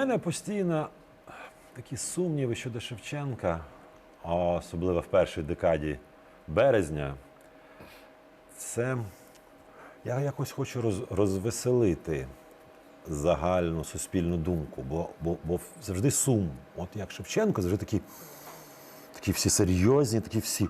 мене постійно такі сумніви щодо Шевченка, особливо в першій декаді березня. Це я якось хочу роз, розвеселити загальну суспільну думку, бо, бо, бо завжди сум. От як Шевченко, завжди такі, такі всі серйозні, такі всі.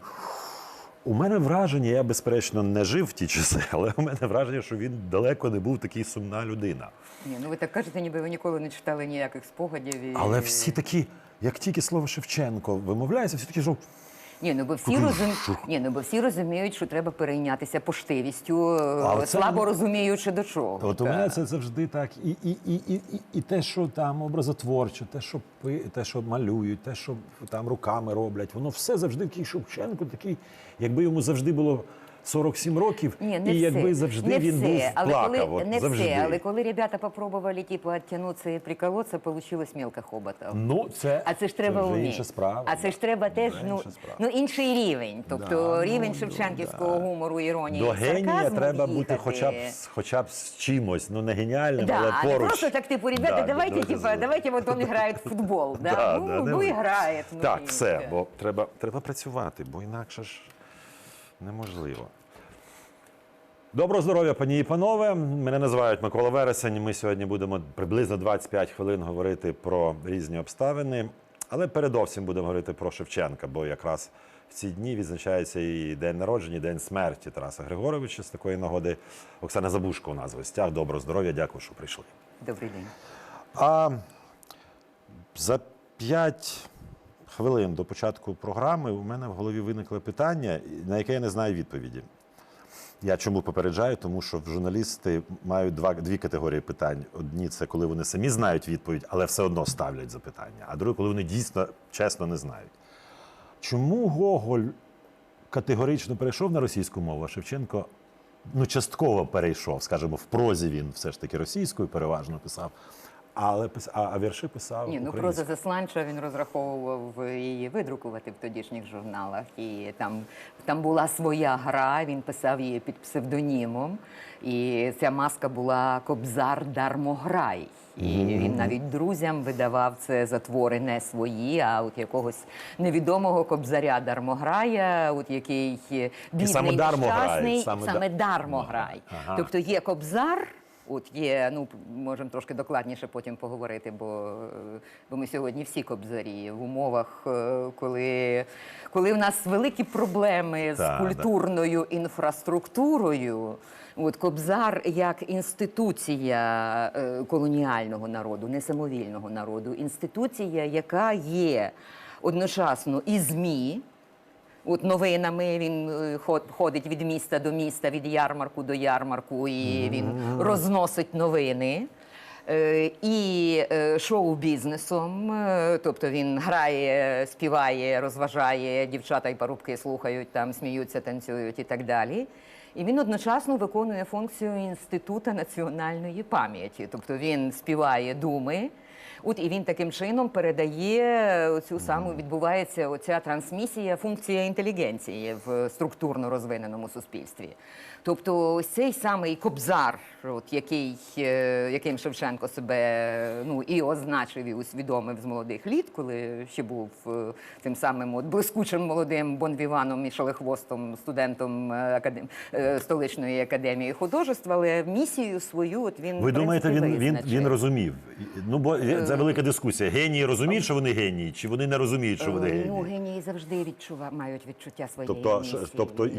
У мене враження, я безперечно не жив в ті часи, але у мене враження, що він далеко не був такий сумна людина. Ні, ну ви так кажете, ніби ви ніколи не читали ніяких спогадів. І... Але всі такі, як тільки слово Шевченко вимовляється, всі такі, що Ні, ну бо всі розум... Ні, ну бо всі розуміють, що треба перейнятися поштивістю, А е, слабо це... розуміючи до чого. От у мене це завжди так. І, і, і, і, і, і те, що там образотворче, те, що пи, те, що малюють, те, що там руками роблять, воно все завжди такий Шевченко, такий, якби йому завжди було 47 років, Ні, не і якби завжди не він все. був але плакав. коли, от, не завжди. все, але коли ребята попробували типу, оттянутися і приколоться, получилось мелко хобота. Ну, це, А це ж треба вже інша справа. А це ж треба теж ну, інша справа. ну інший рівень. Тобто Да, рівень ну, шевченківського да. гумору, іронії. До генія треба бути хоча б, хоча б з чимось, ну не геніальним, Да, але поруч. просто так, типу, ребята, Да, давайте, давайте типа, з- давайте вот он играет в футбол. Да? Да, ну, да, ну. Ну, Так, все, бо треба, треба працювати, бо інакше ж неможливо. Доброго здоров'я, пані і панове. Мене називають Микола Вересень. Ми сьогодні будемо приблизно 25 хвилин говорити про різні обставини. Але передовсім будемо говорити про Шевченка, бо якраз в ці дні відзначається і день народження, і день смерті Тараса Григоровича. З такої нагоди Оксана Забушко у нас в гостях. Доброго здоров'я, дякую, що прийшли. Добрий день. А за 5 хвилин до початку програми у мене в голові виникло питання, на яке я не знаю відповіді. Я чому попереджаю? Тому що журналісти мають два, дві категорії питань. Одні це коли вони самі знають відповідь, але все одно ставлять запитання. А друге, коли вони дійсно чесно не знають. Чому Гоголь категорично перейшов на російську мову, а Шевченко ну, частково перейшов, скажімо, в прозі він все ж таки російською переважно писав, але пис- а, а вірші писав Ні, ну проза засланча він розраховував її видрукувати в тодішніх журналах. І там, там була своя гра, він писав її під псевдонімом. І ця маска була Кобзар Дармограй. І він навіть друзям видавав це затвори не свої, а от якогось невідомого кобзаря Дармограя, от який бідний, саме Дармограй, саме саме, Да- Дармограй. Ага. Тобто є кобзар. От є, ну можемо трошки докладніше потім поговорити, бо, е, бо ми сьогодні всі кобзарі в умовах, е, коли, коли в нас великі проблеми з Так, культурною інфраструктурою. От Кобзар як інституція е, колоніального народу, не самовільного народу, інституція, яка є одночасно і ЗМІ, От новинами він е, ход- ходить від міста до міста, від ярмарку до ярмарку, і він розносить новини. Е, І е, шоу-бізнесом, тобто він грає, співає, розважає, дівчата і парубки слухають, там сміються, танцюють і так далі. І він одночасно виконує функцію інституту національної пам'яті, тобто він співає думи. От і він таким чином передає цю саму відбувається оця трансмісія, функція інтелігенції в структурно розвиненому суспільстві. Тобто, ось цей самий кобзар, от який, е, яким Шевченко себе ну і означив і усвідомив з молодих літ, коли ще був е, тим самим от блискучим молодим бонвіваном і шалехвостом, студентом е, академ... е, столичної академії художеств, але місію свою от він Ви думаєте, він, він, він розумів? Ну, бо це велика дискусія. Генії розуміють, що вони генії, чи вони не розуміють, що вони Е, генії? Ну, генії завжди відчува... мають відчуття своєї Тобто, місії. тобто і-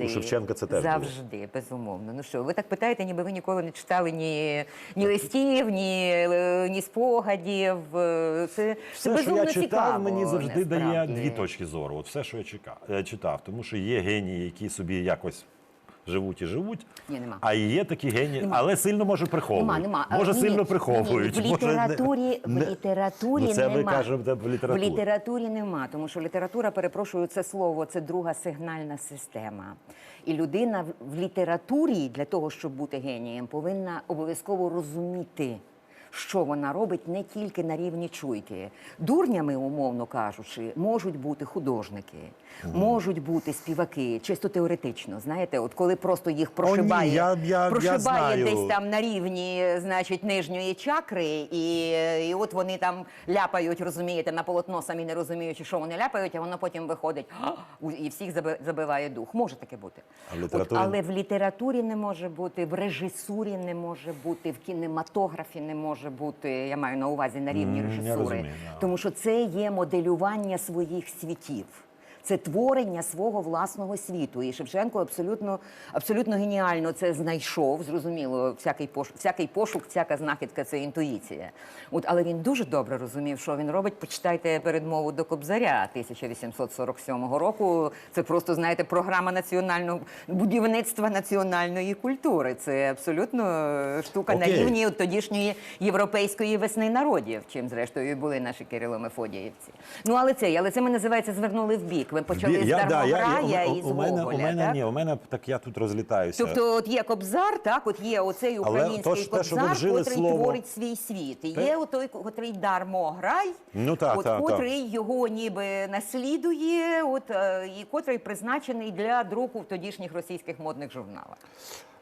і у- Шевченка це теж було? Завжди, безумовно. Ну що, ви так питаєте, ніби ви ніколи не читали ні, ні листів, ні, е, ні спогадів. Е, Це, це Все, що безумно я читав, цікаво, мені завжди дає насправді. дві точки зору. От все, що я чекав, я читав, тому що є генії, які собі якось живуть і живуть. Ні, нема. А є такі генії, але сильно може приховують. Нема, нема. Може ні, сильно приховують. ні. В може, не- літературі, не- в літературі ну, це нема. ви кажете в літературі. В літературі нема, тому що література, перепрошую, це слово, це друга сигнальна система. І людина в- в літературі для того, щоб бути генієм, повинна обов'язково розуміти. Що вона робить не тільки на рівні чуйки. Дурнями, умовно кажучи, можуть бути художники, можуть бути співаки, чисто теоретично. Знаєте, от коли просто їх прошибає, я- я- я прошибає знаю. десь там на рівні, значить, нижньої чакри, і, і от вони там ляпають, розумієте, на полотно, самі не розуміючи, що вони ляпають, а воно потім виходить і всіх заби- забиває дух. Може таке бути. А в От, але в літературі не може бути, в режисурі не може бути, в кінематографі не може бути. Я маю на увазі на рівні режисури. розумію, да. Тому що це є моделювання своїх світів. Це творення свого власного світу. І Шевченко абсолютно, абсолютно геніально це знайшов. Зрозуміло, всякий пошук, всякий пошук, всяка знахідка це інтуїція. От, але він дуже добре розумів, що він робить. Почитайте передмову до Кобзаря 1847 року. Це просто, знаєте, програма національного будівництва національної культури. Це абсолютно штука на рівні тодішньої європейської весни народів, чим зрештою були наші Кирило Мефодіївці. Ну але це, але це ми називається звернули в бік. Ви почали з Я- да, я- Дармограя у- і з у мене, у мене так? ні, у мене так я тут розлітаюся. Тобто, от є кобзар, так, от є оцей український то ж те, що ви кобзар, вжили котрий слово- творить свій світ. І Те- є отой, котрий дармограй, Ну, так, от, так. котрий його ніби наслідує, от, е, і котрий призначений для друку в тодішніх російських модних журналах.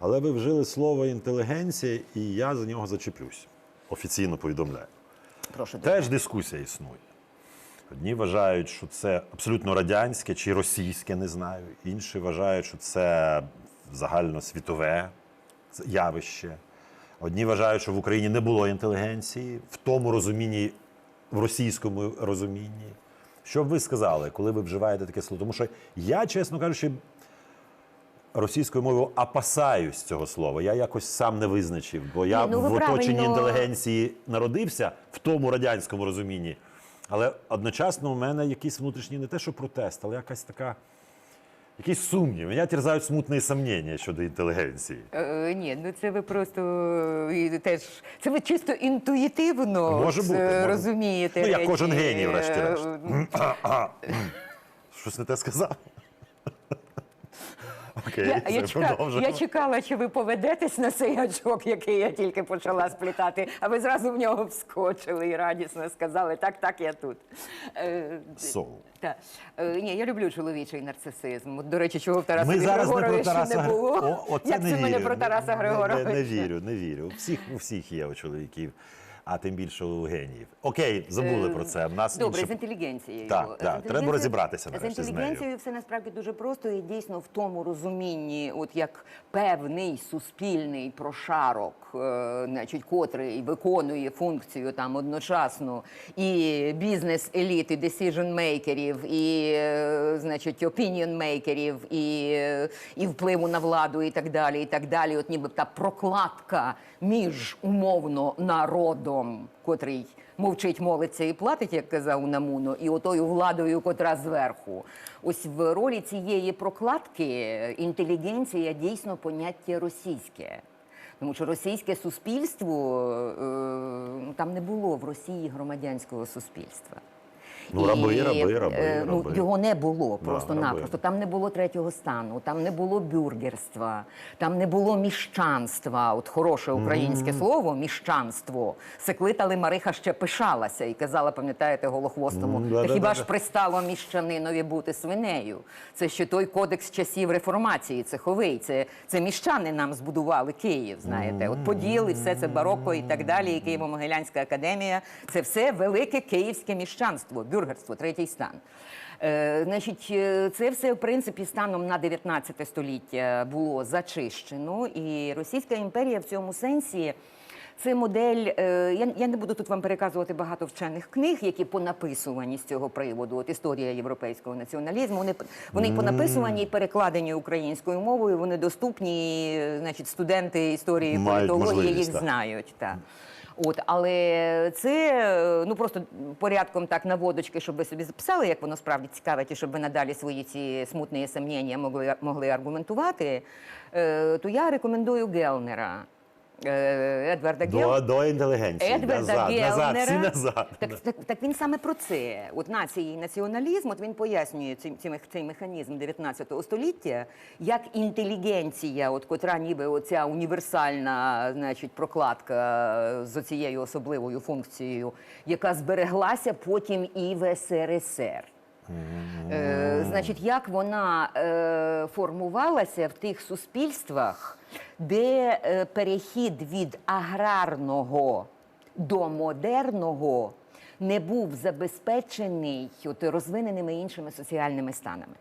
Але ви вжили слово інтелігенція, і я за нього зачеплюсь. Офіційно повідомляю. Прошу Теж дискусія існує. Одні вважають, що це абсолютно радянське чи російське, не знаю. Інші вважають, що це загальносвітове явище. Одні вважають, що в Україні не було інтелігенції в тому розумінні, в російському розумінні. Що б ви сказали, коли ви вживаєте таке слово? Тому що я, чесно кажучи, російською мовою опасаюсь цього слова. Я якось сам не визначив, бо я ну в оточенні правильно- інтелігенції народився в тому радянському розумінні. Але одночасно у мене якийсь внутрішній не те, що протест, але якась така. Якийсь сумнів. Мене терзають смутні сумнення щодо інтелігенції. Е, ні, ну це ви просто е, теж це ви чисто інтуїтивно Може бути, е, може. розумієте. Ну, Я кожен геній, врешті-решт. Е, Щось не те сказав. Окей, Я, я, чекала, я чекала, чи ви поведетесь на цей гачок, який я тільки почала сплітати, а ви зразу в нього вскочили і радісно сказали, так, так, я тут. Е, та. Е, ні, я люблю чоловічий нарцисизм. До речі, чого в Тараса зараз не не було. О, Як не це в мене про Тараса Не- не- Не, не вірю, не вірю. У всіх, у всіх є у чоловіків, а тим більше у геніїв. Окей, забули про це. В нас Е, Добре, інше... з інтелігенцією. Так, так, інтелігенцією- треба розібратися нарешті з З нею. інтелігенцією все насправді дуже просто і дійсно в тому розумінні, от як певний суспільний прошарок, е, значить, котрий виконує функцію там одночасно і бізнес-еліт, і decision-мейкерів, і е, значить, opinion-мейкерів, і, е, і впливу на владу, і так далі, і так далі. От ніби та прокладка між умовно народом, котрий мовчить, молиться і платить, як казав Намуно, і отою владою, котра зверху. Ось в ролі цієї прокладки інтелігенція дійсно поняття російське. Тому що російське суспільство е, там не було в Росії громадянського суспільства. Ну, раби, раби, раби, е, ну, раби. його не було просто-напросто. раби. Там не було третього стану, там не було бюргерства, там не було міщанства. От хороше українське слово міщанство. Секлитали Мариха ще пишалася і казала, пам'ятаєте, голохвостому, М, та да-да-да-да. хіба ж пристало міщанинові бути свинею? Це ще той кодекс часів реформації, цеховий. Це, це міщани нам збудували Київ. Знаєте, от поділ і все це бароко і так далі. І Києво-Могилянська академія. Це все велике київське міщанство, бюргерство, третій стан. Е, значить, е, це все в принципі станом на 19 століття було зачищено, і Російська імперія в цьому сенсі. Це модель. е, Я, не буду тут вам переказувати багато вчених книг, які понаписувані з цього приводу. От історія європейського націоналізму. Вони вони понаписувані і перекладені українською мовою. Вони доступні. і, Значить, студенти історії політології їх знають. Так. От, але це е, ну просто порядком так наводочки, щоб ви собі записали, як воно справді цікавить, і щоб ви надалі свої ці смутні сумніння могли, могли аргументувати. Е, то я рекомендую Гелнера. Е, Едварда Гел. До, до інтелігенції. Едварда назад, назад, всі назад. Так, так, так він саме про це. От нації і націоналізм, от він пояснює цей, цей, цей механізм 19 століття, як інтелігенція, от котра ніби оця універсальна значить, прокладка з оцією особливою функцією, яка збереглася потім і в СРСР. Е, значить, як вона е, формувалася в тих суспільствах, де е, перехід від аграрного до модерного не був забезпечений от, розвиненими іншими соціальними станами.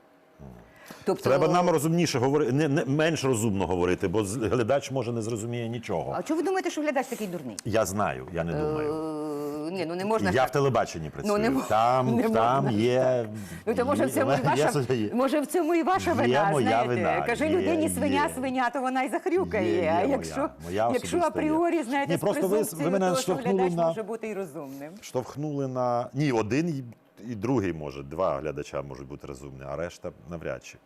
Тобто, Треба нам розумніше говорити, не, не менш розумно говорити, бо глядач може не зрозуміє нічого. А чого ви думаєте, що глядач такий дурний? Я знаю, я не думаю. Ні, ну не можна. Я в телебаченні працюю. не мо- там, не там можна. є. Ну, то може в цьому і ваша, є- може в цьому і ваша Є вина, моя знаєте. вина, Каже є, людині свиня, є. свиня, то вона і захрюкає. Є, є а моя, якщо, моя якщо особиста апріорі, є. знаєте, Ні, з просто ви- ви презумпцією мене того, що глядач на- може бути і розумним. штовхнули на. Ні, один і, і другий може. Два глядача можуть бути розумні, а решта навряд чи.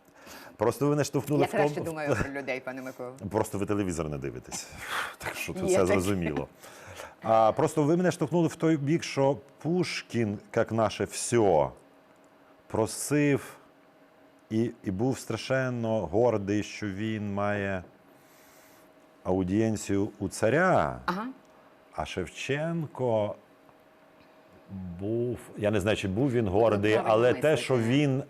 Просто ви мене штовхнули Я в тому. краще думаю про людей, пане Микола. Просто ви телевізор не дивитесь. Так що Є все таке. зрозуміло. А, просто ви мене штовхнули в той бік, що Пушкін, як наше все, просив і, і був страшенно гордий, що він має аудієнцію у царя. Ага. А Шевченко був, я не знаю, чи був він гордий, але те, що він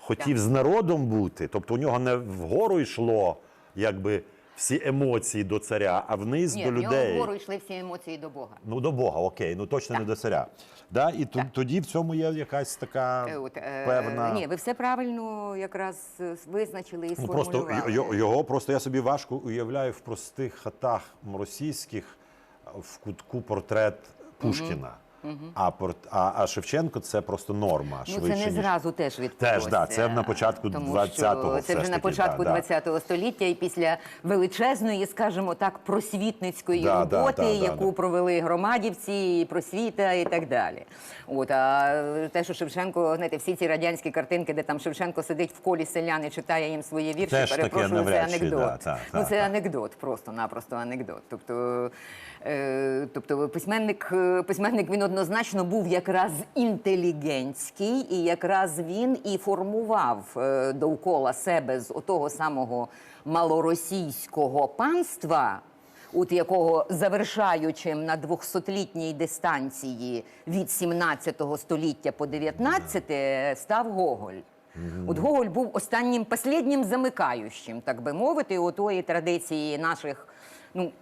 хотів з народом бути, тобто у нього не вгору йшло якби всі емоції до царя, а вниз Ні, до людей. вгору йшли всі емоції до Бога. Ну, до Бога, окей, ну точно не до царя. Да? І ту- тоді в цьому є якась така Е, От, е, певна. Ні, ви все правильно якраз е, визначили і Ну, просто сформулювали. й- й- його просто я собі важко уявляю в простих хатах російських в кутку портрет Пушкіна. А, порт, а, а Шевченко це просто норма. Ну, швидше, це не ніж... зразу теж відбулося. Теж, да, це на початку Тому 20-го Це вже на початку да, да. 20-го століття і після величезної, скажімо так, просвітницької Да, роботи, да, да, яку да. провели громадівці, і просвіта і так далі. От, а те, що Шевченко, знаєте, всі ці радянські картинки, де там Шевченко сидить в колі селян і читає їм свої вірші, Теж таке перепрошую, це анекдот. да, так, ну, це так. анекдот, просто-напросто анекдот. Тобто, тобто письменник, е, письменник він однозначно був якраз інтелігентський, і якраз він і формував е, довкола себе з отого самого малоросійського панства. От якого завершаючим на 200-літній дистанції від 17 століття по 19 став Гоголь. От Гоголь був останнім посліднім замикаючим, так би мовити, у тої традиції наших. Ну,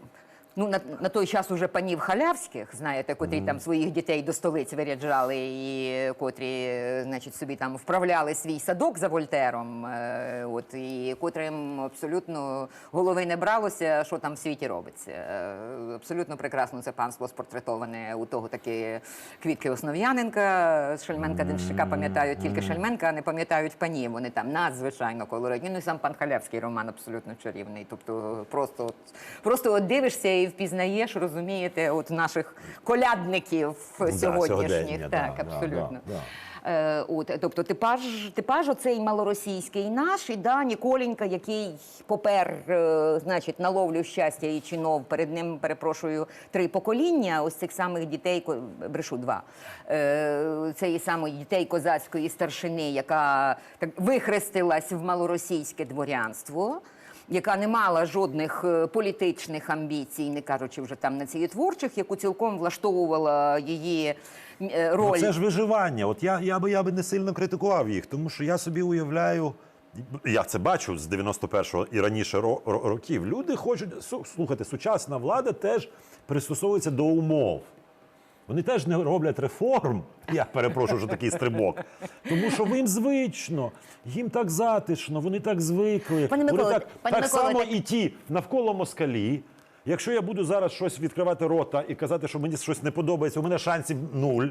Ну, на, на той час уже панів халявських, знаєте, котрі там своїх дітей до столиць виряджали і котрі, значить, собі там вправляли свій садок за Вольтером, е, от, і котрим абсолютно голови не бралося, що там в світі робиться. Е, Абсолютно прекрасно це панство спортретоване у того таки квітки Основ'яненка, Шельменка Денщика пам'ятають тільки Шельменка, а не пам'ятають панів. Вони там надзвичайно колоритні. Ну і сам пан Халявський роман абсолютно чарівний. Тобто просто, от- просто от дивишся і впізнаєш, розумієте, от наших колядників Ну да, сьогоднішніх. так, да, абсолютно. да, да. Е, от, тобто типаж, типаж оцей малоросійський наш, і да, Ніколенька, який попер, е, значить, на ловлю щастя і чинов, перед ним, перепрошую, три покоління, ось цих самих дітей, брешу два, е, цієї самої дітей козацької старшини, яка так вихрестилась в малоросійське дворянство. Яка не мала жодних е, політичних амбіцій, не кажучи вже там націєтворчих, яку цілком влаштовувала її е, роль. Ну, це ж виживання. От я, я, би, я би не сильно критикував їх, тому що я собі уявляю. Я це бачу з 91-го і раніше ро- ро- років. Люди хочуть слухайте, сучасна влада теж пристосовується до умов. Вони теж не роблять реформ. Я перепрошую, що такий стрибок. Тому що їм звично, їм так затишно, вони так звикли. Пане вони так, пане так Микола, само так- і ті навколо москалі. Якщо я буду зараз щось відкривати рота і казати, що мені щось не подобається, у мене шансів нуль.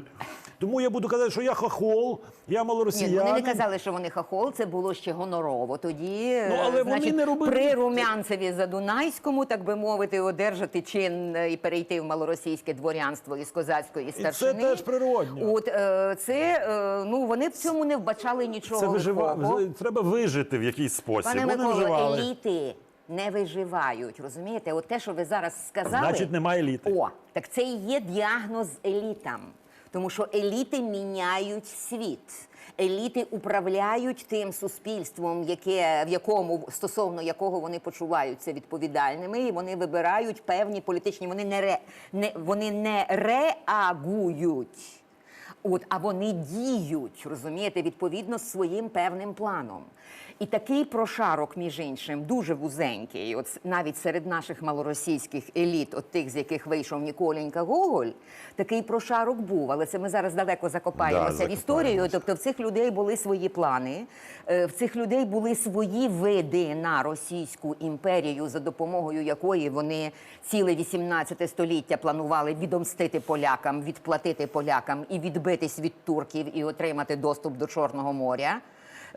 Тому я буду казати, що я хохол, я Ні, вони не казали, що вони хахол, це було ще гонорово. Тоді Ну, але е, вони не робили- при Румянцеві Задунайському, так би мовити, одержати чин е, і перейти в малоросійське дворянство із козацької старшини. теж природньо. От е, це е, ну вони в цьому не вбачали нічого. Це вижива... Треба вижити в якийсь спосіб. Пане Вони Миколо, еліти. Не виживають. Розумієте? От те, що ви зараз сказали, Значить, немає еліти. О, так це і є діагноз елітам. Тому що еліти міняють світ. Еліти управляють тим суспільством, яке в якому стосовно якого вони почуваються відповідальними, і вони вибирають певні політичні. Вони не ре, не вони не реагують. От, а вони діють, розумієте, відповідно своїм певним планом. І такий прошарок, між іншим, дуже вузенький, от навіть серед наших малоросійських еліт, от тих, з яких вийшов Ніколенька Гоголь, такий прошарок був. Але це ми зараз далеко Да, закопаємося в історію. Тобто в цих людей були свої плани, е, в цих людей були свої види на Російську імперію, за допомогою якої вони ціле 18 століття планували відомстити полякам, відплатити полякам і відбитись від турків і отримати доступ до Чорного моря.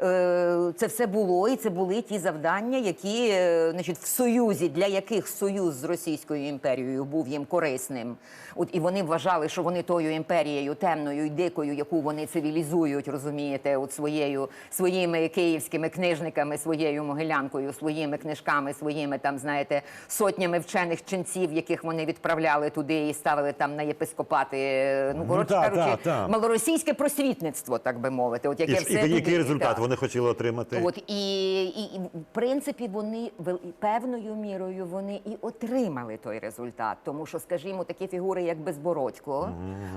Е, Це все було, і це були ті завдання, які е, значить, в союзі, для яких союз з Російською імперією був їм корисним. От і вони вважали, що вони тою імперією темною і дикою, яку вони цивілізують, розумієте, от своєю своїми київськими книжниками, своєю могилянкою, своїми книжками, своїми там, знаєте, сотнями вчених ченців, яких вони відправляли туди і ставили там на єпископати. е, Ну, коротше та, кажучи, та, та. малоросійське просвітництво, так би мовити. От яке І, все і який результат так. Вони хотіли отримати? От і, і, і в принципі вони певною мірою вони і отримали той результат. Тому що, скажімо, такі фігури, як Безбородько,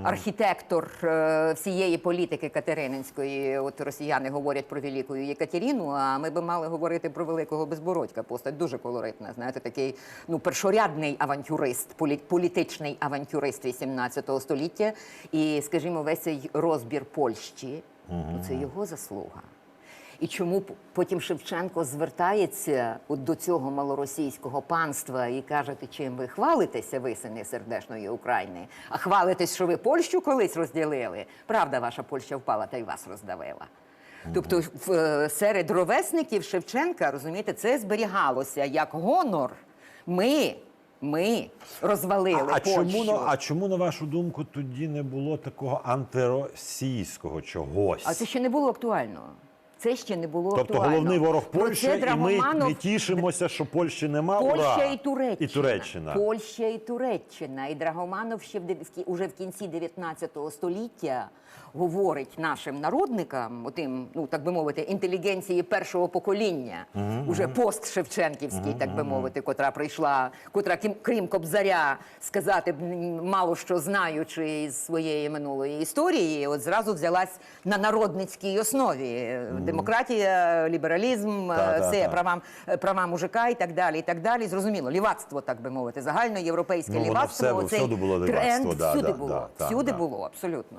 архітектор е, всієї політики Катерининської, от росіяни говорять про велику Єкатеріну, а ми би мали говорити про великого Безбородька. Постать дуже колоритна. Знаєте, такий ну першорядний авантюрист, полі- політичний авантюрист 18 століття. І, скажімо, весь цей розбір Польщі ну, це його заслуга. І чому потім Шевченко звертається от до цього малоросійського панства і каже, «Ти чим ви хвалитеся, ви сини сердешної України, а хвалитесь, що ви Польщу колись розділили. Правда, ваша Польща впала та й вас роздавила. Тобто е, серед ровесників Шевченка, розумієте, це зберігалося як гонор. Ми, ми розвалили А, а, чому, а чому, на вашу думку, тоді не було такого антиросійського чогось? А це ще не було актуально. Це ще не було Тобто актуально. головний ворог Польща, і ми Драгоманов- не тішимося, що Польщі нема. Польща ура! і Туреччина. І Туреччина. Польща і Туреччина. І Драгоманов ще в уже в кінці 19 століття говорить нашим народникам, отим, ну так би мовити, інтелігенції першого покоління, уже пост-Шевченківський, так би мовити, котра прийшла, котра крім, Кобзаря сказати б, мало що знаючи із своєї минулої історії, от зразу взялась на народницькій основі. Демократія, лібералізм, Та, е, та, це права, е, права мужика і так далі. І так далі. Зрозуміло, лівацтво, так би мовити, загальноєвропейське Ну, лівацтво. все- всюди було тренд лівацтво, да, всюди да, було. да, всюди да. було, абсолютно.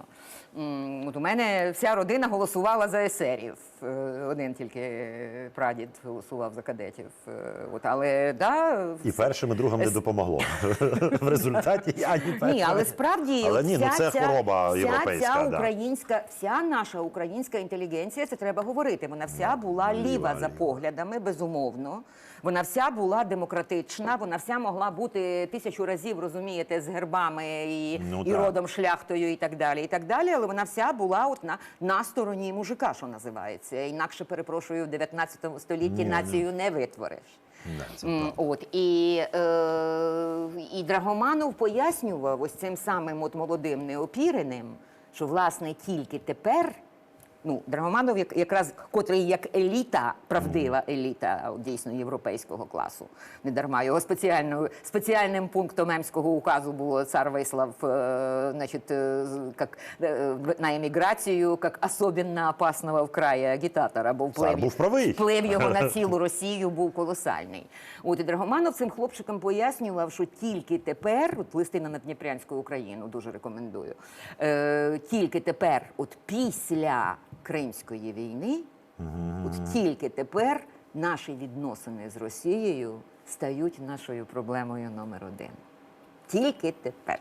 От у мене вся родина голосувала за есерів. Е, Один тільки прадід голосував за кадетів. Е, От, але да, І першим, і другим не допомогло. В результаті ані першим. ні, але справді Але ні, ну це хвороба вся європейська, Ця да. українська, вся наша українська інтелігенція, це треба говорити. Вона вся була ліва, ліва за поглядами, безумовно. Вона вся була демократична, вона вся могла бути тисячу разів, розумієте, з гербами і, Ну, і родом шляхтою, і так далі. І так далі. Але вона вся була от на, на стороні мужика, що називається. Інакше перепрошую, в 19 столітті Ні, націю не витвориш. Не. От і, е, і Драгоманов пояснював ось цим самим от молодим неопіреним, що власне тільки тепер. Ну, Драгоманов як, якраз котрий як еліта, правдива еліта дійсно європейського класу. Не дарма його спеціальною спеціальним пунктом Емського указу було цар вислав е, значить, е, як, е, на еміграцію як особенно опасного в краї агітатора, бо вплив, був правий. вплив його на цілу Росію був колосальний. От і Драгоманов цим хлопчикам пояснював, що тільки тепер, от листи на Надніпрянську Україну, дуже рекомендую. Е, тільки тепер, от після Кримської війни, от тільки тепер наші відносини з Росією стають нашою проблемою номер один. Тільки тепер.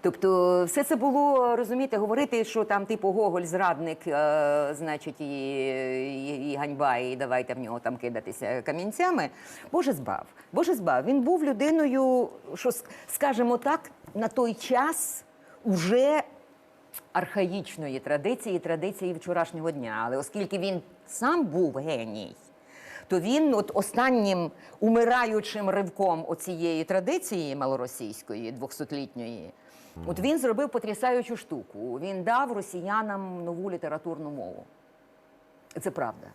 Тобто, все це було розумієте, говорити, що там типу Гоголь зрадник, е, значить, і, і, і ганьба, і давайте в нього там кидатися камінцями. Боже збав, Боже збав. Він був людиною, що ск- скажімо так, на той час уже архаїчної традиції, традиції вчорашнього дня. Але оскільки він сам був геній, то він от останнім умираючим ривком оцієї традиції малоросійської, двохсотлітньої, от він зробив потрясаючу штуку. Він дав росіянам нову літературну мову. Це правда.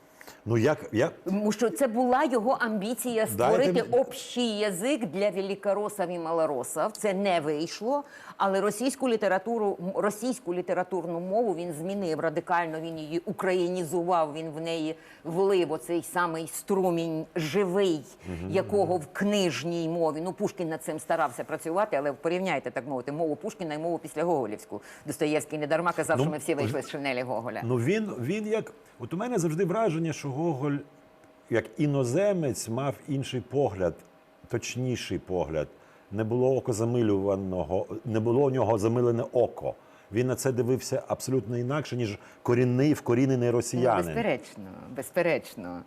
Ну як я Тому що це була його амбіція створити мені- общий язик для великоросів і малоросів. Це не вийшло. Але російську літературу, російську літературну мову він змінив радикально. Він її українізував. Він в неї влив оцей самий струмінь живий, якого в книжній мові. Ну Пушкін над цим старався працювати, але порівняйте так мовити мову Пушкіна і мову після Гоголівську. Достоєвський не дарма казав, Ну, що ми всі вийшли з шинелі Гоголя. Ну він, він як. От у мене завжди враження, що Гоголь, як іноземець, мав інший погляд, точніший погляд. Не було око замилюваного, не було у нього замилене око. Він на це дивився абсолютно інакше, ніж корінний вкорінений Ну, росіянин. безперечно, безперечно.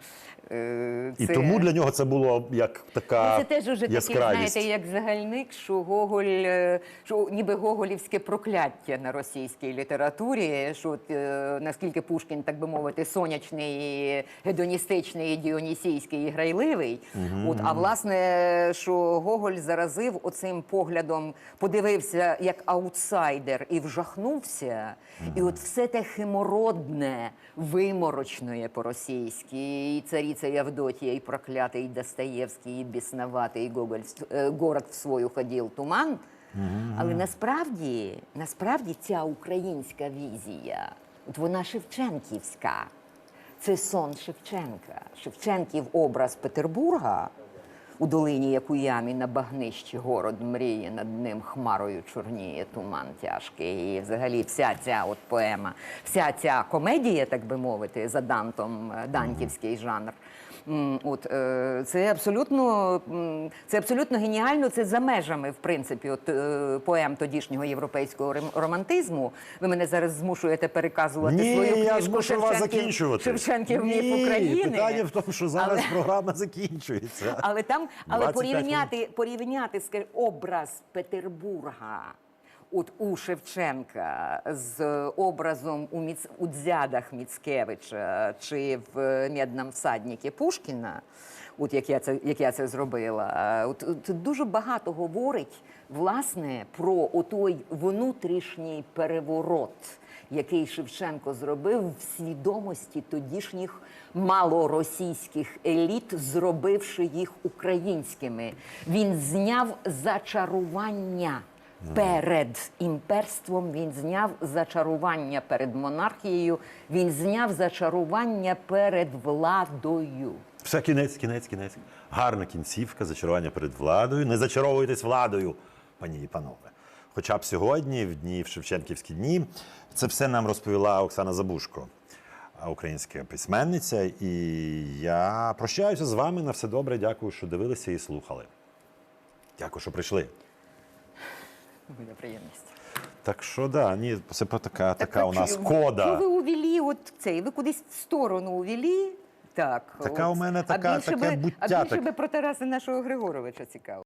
Е, і тому для нього це було як така Ну, це теж уже такий, знаєте, як загальник, що Гоголь, е, що ніби гоголівське прокляття на російській літературі, що е, наскільки Пушкін, так би мовити, сонячний, гедоністичний, діонісійський і грайливий. От, а власне, що Гоголь заразив оцим поглядом, подивився як аутсайдер і вжахнувся. І от все те химородне, виморочне по-російськи, і цариця Явдотія, і проклятий Достоєвський, і біснуватий Гоголь, е, город в свою ходив туман. Але насправді, насправді ця українська візія, от вона Шевченківська. Це сон Шевченка. Шевченків образ Петербурга у долині як у ямі на багнищі город мріє, над ним хмарою чорніє туман тяжкий. І взагалі вся ця от поема, вся ця комедія, так би мовити, за Дантом, е, дантівський жанр. От е, це абсолютно це абсолютно геніально. Це за межами, в принципі, от е, поем тодішнього європейського романтизму. Ви мене зараз змушуєте переказувати Ні, свою я книжку змушу вас закінчувати. Шевченків міф України. Питання в тому, що зараз Але- програма закінчується. Але там, але порівняти, порівняти образ Петербурга. От у Шевченка з образом у, Міц... у дзядах Міцкевича чи в «Медном всаднику Пушкіна, от як я це, як я це зробила, от, от дуже багато говорить власне про отой внутрішній переворот, який Шевченко зробив в свідомості тодішніх малоросійських еліт, зробивши їх українськими. Він зняв зачарування. Перед імперством він зняв зачарування перед монархією, він зняв зачарування перед владою. Все, кінець, кінець, кінець. Гарна кінцівка, зачарування перед владою. Не зачаровуйтесь владою, пані і панове. Хоча б сьогодні, в дні в Шевченківські дні, це все нам розповіла Оксана Забушко, українська письменниця. І я прощаюся з вами на все добре. Дякую, що дивилися і слухали. Дякую, що прийшли. Буде приємність. Так що да, ні, це така, така Так, у нас кода. Ну, ви увілі, от цей, ви кудись в сторону увілі. Так, Така у мене така- а більше таке би, буття, А більше так- би про Тараса нашого Григоровича цікаво.